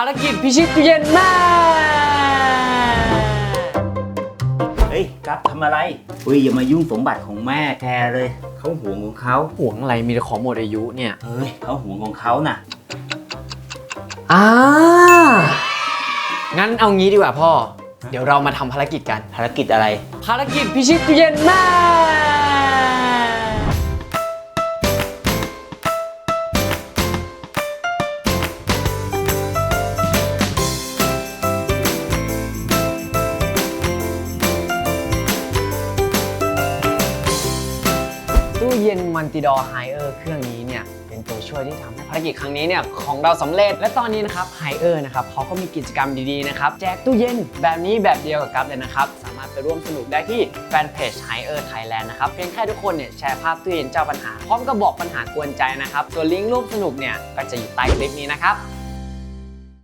ภารกิจพิชิตตู้เย็นแม่เฮ้ยครับทำอะไรเฮ้ยอย่ามายุ่งสมบัติของแม่แกเลย เขาห่วงของเขาห่วงอะไรมีแต่ของหมดอายุเนี่ย เฮ้ยเขาห่วงของเขาน่ะอ่างั้นเอางี้ดีกว่าพ่อ เดี๋ยวเรามาทำภารกิจกัน ภารกิจอะไร ภารกิจพิชิตตู้เย็นแม่ ตู้เย็นมันติดอไฮเออร์เครื่องนี้เนี่ยเป็นตัวช่วยที่ทำให้ภารกิจครั้งนี้เนี่ยของเราสำเร็จ และตอนนี้นะครับไฮเออร์นะครับเขาก็มีกิจกรรมดีๆนะครับแจกตู้เย็นแบบนี้แบบเดียวกับกัฟเลยนะครับสามารถไปร่วมสนุกได้ที่แฟนเพจไฮเออร์ไทยแลนด์นะครับเพียงแค่ทุกคนเนี่ยแชร์ภาพตู้เย็นเจ้าปัญหา พร้อมกับบอกปัญหากวนใจนะครับส่วนลิงก์ร่วมสนุกเนี่ยก็จะอยู่ใต้คลิปนี้นะครับ